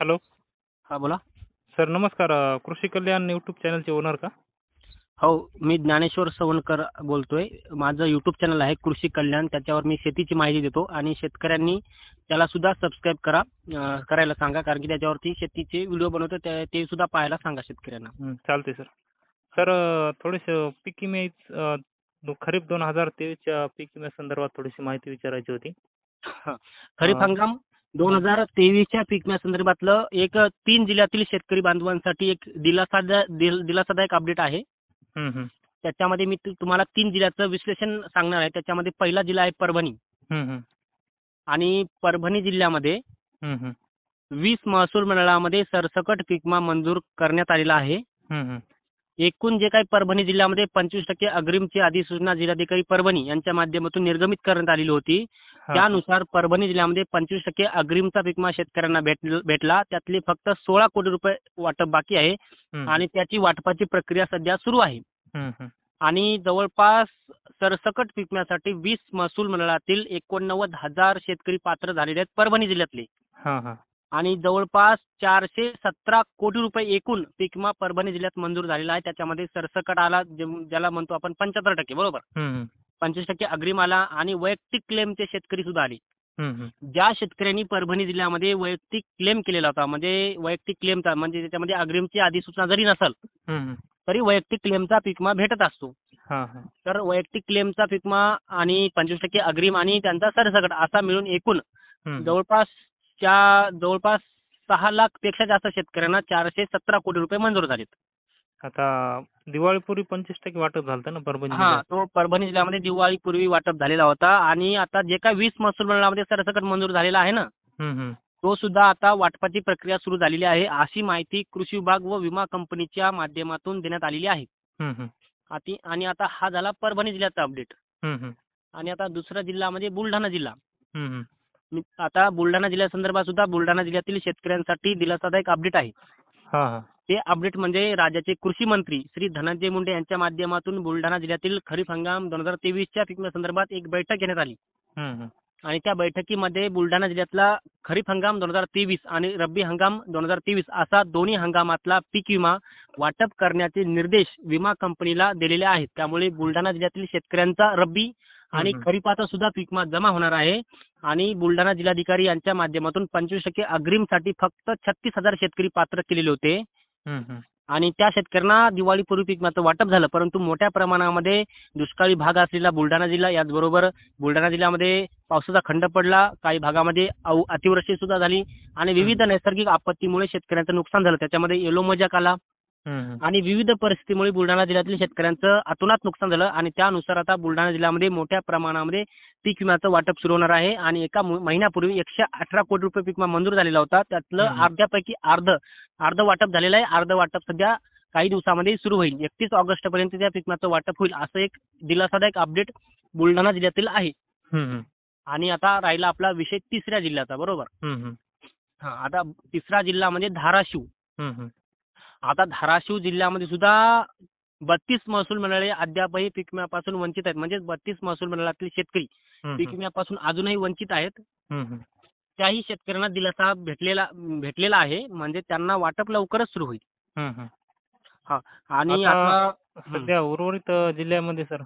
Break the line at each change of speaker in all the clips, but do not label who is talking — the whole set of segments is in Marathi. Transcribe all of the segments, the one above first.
हॅलो.
हां बोला.
सर नमस्कार. कृषी कल्याण यूट्यूब चॅनलचे ओनर का?
हो मी ज्ञानेश्वर सवणकर बोलतोय. माझं यूट्यूब चॅनल आहे कृषी कल्याण. त्याच्यावर मी शेतीची माहिती देतो आणि शेतकऱ्यांनी त्याला सुद्धा सबस्क्राईब करा. अं, करायला सांगा. कारण की त्याच्यावरती शेतीचे व्हिडिओ बनवतो. ते ते सुद्धा पाहायला सांगा शेतकऱ्यांना.
हं, चालते सर. सर थोडीसं पीक विमे अ, दो- खरीप दोन हजार तेवीसच्या पीक विम्या संदर्भात थोडीशी माहिती विचारायची होती.
खरीप
अं,
हंगाम दोन हजार तेवीसच्या पीक संदर्भातलं एक तीन जिल्ह्यातील शेतकरी बांधवांसाठी एक दिलासादा दिल- दिलासादायक अपडेट आहे. त्याच्यामध्ये मी तुम्हाला तीन जिल्ह्याचं विश्लेषण सांगणार आहे. त्याच्यामध्ये पहिला जिल्हा आहे परभणी. आणि परभणी जिल्ह्यामध्ये वीस महसूल मंडळामध्ये सरसकट पीक विमा मंजूर करण्यात आलेला आहे. एकूण जे काही परभणी जिल्ह्यामध्ये पंचवीस टक्के अग्रिमची अधिसूचना जिल्हाधिकारी परभणी यांच्या माध्यमातून निर्गमित करण्यात आलेली होती. त्यानुसार परभणी जिल्ह्यामध्ये पंचवीस टक्के अग्रिमचा पीक विमा शेतकऱ्यांना भेट भेटला. त्यातले फक्त सोळा कोटी रुपये वाटप बाकी आहे. आणि त्याची वाटपाची प्रक्रिया सध्या सुरू आहे. आणि जवळपास सरसकट पीक विम्यासाठी वीस महसूल मंडळातील एकोणनव्वद हजार शेतकरी पात्र झालेले आहेत परभणी जिल्ह्यातले. आणि जवळपास चारशे सतरा कोटी रुपये एकूण पीक विमा परभणी जिल्ह्यात मंजूर झालेला आहे. त्याच्यामध्ये सरसकट आला ज्याला म्हणतो आपण पंच्याहत्तर टक्के बरोबर? पंचवीस टक्के अग्रिम आला आणि वैयक्तिक क्लेमचे शेतकरी सुद्धा आले. ज्या शेतकऱ्यांनी परभणी जिल्ह्यामध्ये वैयक्तिक क्लेम केलेला होता म्हणजे वैयक्तिक क्लेमचा म्हणजे त्याच्यामध्ये अग्रिमची अधिसूचना जरी नसेल तरी वैयक्तिक क्लेमचा पीक विमा भेटत असतो. तर वैयक्तिक क्लेमचा पीक विमा आणि पंचवीस टक्के अग्रिम आणि त्यांचा सरसकट असा मिळून एकूण जवळपास च्या जवळपास सहा लाखपेक्षा जास्त शेतकऱ्यांना चारशे सतरा कोटी रुपये मंजूर झालेत.
आता दिवाळीपूर्वी पंचवीस टक्के वाटप झालं होतं ना परभणी
हा? तो परभणी जिल्ह्यामध्ये दिवाळीपूर्वी वाटप झालेला होता आणि आता जे काय वीस महसूल मंडळामध्ये सरसकट मंजूर झालेला आहे ना तो सुद्धा आता वाटपाची प्रक्रिया सुरू झालेली आहे अशी माहिती कृषी विभाग व विमा कंपनीच्या माध्यमातून देण्यात आलेली आहे. आणि आता हा झाला परभणी जिल्ह्याचा अपडेट. आणि आता दुसरा जिल्हा म्हणजे बुलढाणा जिल्हा. मी- आता बुलढाणा जिल्ह्यासंदर्भात सुद्धा बुलढाणा जिल्ह्यातील शेतकऱ्यांसाठी दिलासादायक अपडेट आहे.
हा, हा,
ते अपडेट म्हणजे राज्याचे कृषी मंत्री श्री धनंजय मुंडे यांच्या माध्यमातून बुलढाणा जिल्ह्यातील खरीप हंगाम दोन हजार तेवीसच्या पीक संदर्भात एक बैठक घेण्यात आली. आणि त्या बैठकीमध्ये बुलढाणा जिल्ह्यातला खरीप हंगाम दोन हजार तेवीस आणि रब्बी हंगाम दोन हजार तेवीस असा दोन्ही हंगामातला पीक विमा वाटप करण्याचे निर्देश विमा कंपनीला दिलेले आहेत. त्यामुळे बुलढाणा जिल्ह्यातील शेतकऱ्यांचा रब्बी आणि. खरीपाचा सुद्धा पीक जमा होणार आहे. आणि बुलढाणा जिल्हाधिकारी यांच्या माध्यमातून पंचवीस टक्के अग्रिमसाठी फक्त छत्तीस हजार शेतकरी पात्र केलेले होते. आणि त्या शेतकऱ्यांना दिवाळीपूर्वी पीक विम्याचं वाटप झालं परंतु मोठ्या प्रमाणामध्ये दुष्काळी भाग असलेला बुलढाणा जिल्हा याचबरोबर बुलढाणा जिल्ह्यामध्ये पावसाचा खंड पडला काही भागामध्ये अतिवृष्टी सुद्धा झाली. आणि विविध नैसर्गिक आपत्तीमुळे शेतकऱ्यांचं नुकसान झालं. त्याच्यामध्ये येलो मोजाक आला. आणि विविध परिस्थितीमुळे बुलढाणा जिल्ह्यातील शेतकऱ्यांचं अतोनात नुकसान झालं आणि त्यानुसार आता बुलढाणा जिल्ह्यामध्ये मोठ्या प्रमाणामध्ये पीक विम्याचं वाटप सुरू होणार आहे आणि एका महिन्यापूर्वी एकशे अठरा कोटी रुपये पीक विमा मंजूर झालेला होता. त्यातलं. अर्ध्यापैकी अर्ध अर्ध वाटप झालेलं आहे. अर्ध वाटप सध्या काही दिवसामध्ये सुरू होईल. एकतीस ऑगस्ट पर्यंत त्या पीक विम्याचं वाटप होईल असं एक दिलासादायक अपडेट बुलढाणा जिल्ह्यातील आहे. आणि आता राहिला आपला विषय तिसऱ्या जिल्ह्याचा बरोबर?
हं,
आता तिसरा जिल्हा म्हणजे धाराशिव. आता धाराशिव जिल्ह्यामध्ये सुद्धा बत्तीस महसूल मंडळे अद्यापही पीक विम्यापासून वंचित आहेत. म्हणजे बत्तीस महसूल मंडळातील शेतकरी पीक विम्यापासून अजूनही वंचित आहेत. त्याही शेतकऱ्यांना दिलासा भेटलेला भेटलेला आहे. म्हणजे त्यांना वाटप लवकरच सुरू होईल.
हं,
आणि
आता सध्या उर्वरित जिल्ह्यामध्ये सर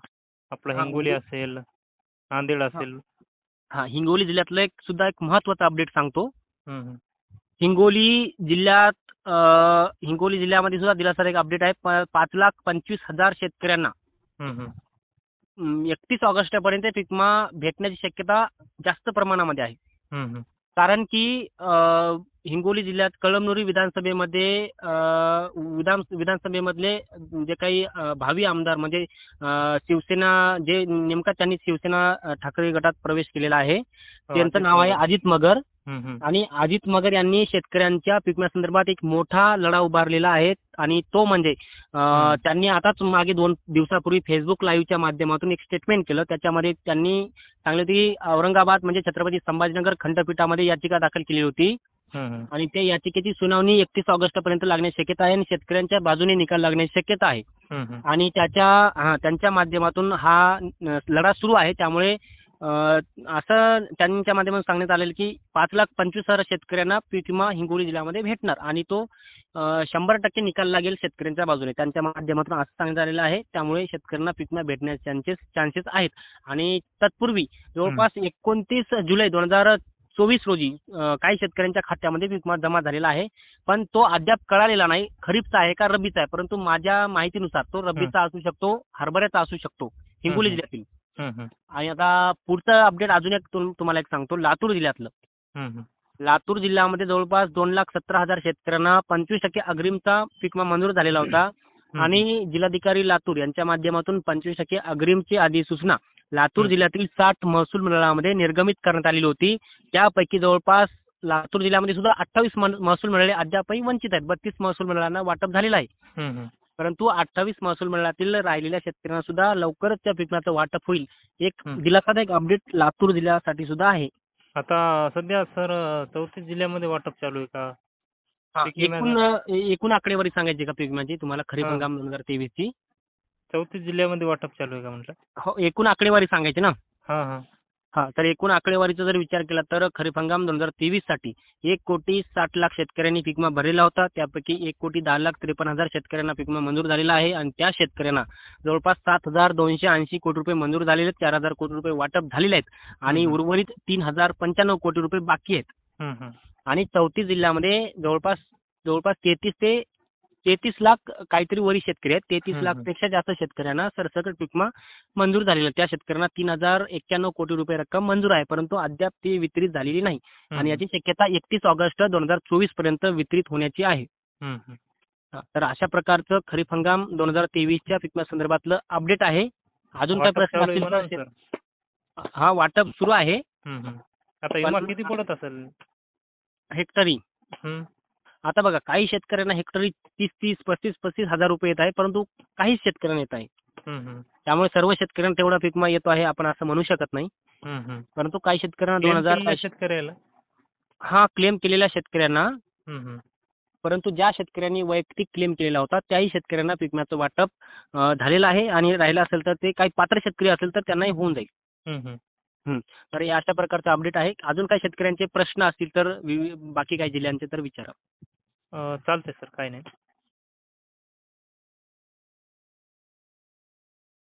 आपलं हिंगोली असेल नांदेड असेल.
हा हिंगोली जिल्ह्यातलं एक सुद्धा एक महत्त्वाचा अपडेट सांगतो. हिंगोली जिल्ह्यात हिंगोली जिल्ह्यामध्ये सुद्धा दिलासादायक अपडेट आहे. प- पाच लाख पंचवीस हजार शेतकऱ्यांना.
हं, हं,
एकतीस ऑगस्टपर्यंत पीक विमा भेटण्याची शक्यता जास्त प्रमाणामध्ये आहे.
हं, हं,
कारण की अ, हिंगोली जिल्ह्यात कळमनुरी विधानसभेमध्ये अ, विधान विधानसभेमधले जे काही अ, भावी आमदार म्हणजे अ, शिवसेना जे नेमका त्यांनी शिवसेना अ, ठाकरे गटात प्रवेश केलेला आहे. त्यांचं
अजित
नाव आहे. अजित मगर.
हं, हं,
आणि अजित मगर यांनी शेतकऱ्यांच्या पीक विम्यासंदर्भात एक मोठा लढा उभारलेला आहे आणि तो म्हणजे. त्यांनी आताच मागे दोन दिवसापूर्वी फेसबुक लाईव्हच्या माध्यमातून एक स्टेटमेंट केलं त्याच्यामध्ये त्यांनी सांगितलं की औरंगाबाद म्हणजे छत्रपती संभाजीनगर खंडपीठामध्ये याचिका दाखल केली होती. आणि त्या याचिकेची सुनावणी एकतीस ऑगस्टपर्यंत लागण्याची शक्यता आहे आणि शेतकऱ्यांच्या बाजूने निकाल लागण्याची शक्यता आहे. आणि त्याच्या त्यांच्या माध्यमातून हा लढा सुरू आहे त्यामुळे असं त्यांच्या माध्यमातून सांगण्यात आलेलं की पाच लाख पंचवीस हजार शेतकऱ्यांना पीक विमा हिंगोली जिल्ह्यामध्ये भेटणार आणि तो शंभर टक्के निकाल लागेल शेतकऱ्यांच्या बाजूने. त्यांच्या माध्यमातून असं सांगण्यात आलेलं आहे. त्यामुळे शेतकऱ्यांना पीक विमा भेटण्याचे चान्सेस चान्सेस आहेत. आणि तत्पूर्वी जवळपास एकोणतीस जुलै दोन हजार चोवीस रोजी काही शेतकऱ्यांच्या खात्यामध्ये पीक विमा जमा झालेला आहे. पण तो अद्याप कळालेला नाही. खरीपचा आहे का रब्बीचा आहे? परंतु माझ्या माहितीनुसार तो रब्बीचा असू शकतो हरभऱ्याचा असू शकतो हिंगोली. जिल्ह्यातील. आणि आता पुढचं अपडेट अजून एक तुम- तुम्हाला एक सांगतो लातूर जिल्ह्यातलं. लातूर जिल्ह्यामध्ये जवळपास दोन लाख सतरा हजार शेतकऱ्यांना पंचवीस टक्के अग्रिमचा पीक विमा मंजूर झालेला होता. आणि जिल्हाधिकारी लातूर यांच्या माध्यमातून पंचवीस टक्के अग्रिमची अधिसूचना लातूर. जिल्ह्यातील साठ महसूल मंडळामध्ये निर्गमित करण्यात आलेली होती त्यापैकी जवळपास लातूर जिल्ह्यामध्ये सुद्धा अठ्ठावीस महसूल मंडळे अद्यापही वंचित आहेत बत्तीस महसूल मंडळांना वाटप झालेलं आहे. परंतु अठ्ठावीस महसूल मंडळातील राहिलेल्या शेतकऱ्यांना सुद्धा लवकरच त्या पिकाचं वाटप होईल. एक. दिलासादायक अपडेट लातूर जिल्ह्यासाठी सुद्धा आहे.
आता सध्या सर चौतीस जिल्ह्यामध्ये वाटप चालू आहे का? पीक?
एकूण एकूण आकडेवारी सांगायची का पीक विम्याची तुम्हाला खरीप
हा.
हंगाम दोन हजार तेवीस ची
चौतीस जिल्ह्यामध्ये वाटप चालू आहे का म्हटलं?
हो एकूण आकडेवारी सांगायची ना?
हा हा.
हा तर एकूण आकडेवारीचा जर विचार केला तर खरीप हंगाम दोन हजार तेवीससाठी एक कोटी साठ लाख शेतकऱ्यांनी पीक विमा भरलेला होता त्यापैकी एक कोटी दहा लाख त्रेपन्न हजार शेतकऱ्यांना पीक विमा मंजूर झालेला आहे आणि त्या शेतकऱ्यांना जवळपास सात हजार दोनशे ऐंशी कोटी रुपये मंजूर झालेले आहेत चार हजार कोटी रुपये वाटप झालेले आहेत आणि. उर्वरित तीन हजार पंच्याण्णव कोटी रुपये बाकी आहेत. आणि चौतीस जिल्ह्यामध्ये जवळपास जवळपास तेहतीस ते तेहतीस लाख काहीतरी वरी शेतकरी आहेत तेहतीस लाख. पेक्षा जास्त शेतकऱ्यांना सरसकट पीक विमा मंजूर झालेला. त्या शेतकऱ्यांना तीन हजार एक्क्याण्णव कोटी रुपये रक्कम मंजूर आहे परंतु अद्याप ती वितरित झालेली नाही आणि याची शक्यता एकतीस ऑगस्ट दोन हजार चोवीसपर्यंत वितरित होण्याची आहे तर अशा प्रकारचं खरीप हंगाम दोन हजार तेवीसच्या पीक विमा संदर्भातलं अपडेट आहे अजून काय प्रश्न असतील. हा वाटप सुरू आहे.
आता किती पडत असेल
हेक्टरी. आता बघा काही शेतकऱ्यांना हेक्टरी तीस तीस पस्तीस पस्तीस हजार रुपये येत आहे परंतु काही शेतकऱ्यांना येत आहे. त्यामुळे सर्व शेतकऱ्यांना तेवढा पीक विमा येतो आहे आपण असं म्हणू शकत नाही. परंतु काही शेतकऱ्यांना दोन हजार
शेतकऱ्याला
हा क्लेम केलेल्या शेतकऱ्यांना. परंतु ज्या शेतकऱ्यांनी वैयक्तिक क्लेम केलेला होता त्याही शेतकऱ्यांना पीक विम्याचं वाटप झालेलं आहे आणि राहिलं असेल तर ते काही पात्र शेतकरी असेल तर त्यांनाही होऊन जाईल. तर अशा प्रकारचं अपडेट आहे अजून काही शेतकऱ्यांचे प्रश्न असतील तर बाकी काही जिल्ह्यांचे तर विचारा
अं, चालतंय सर काही नाही.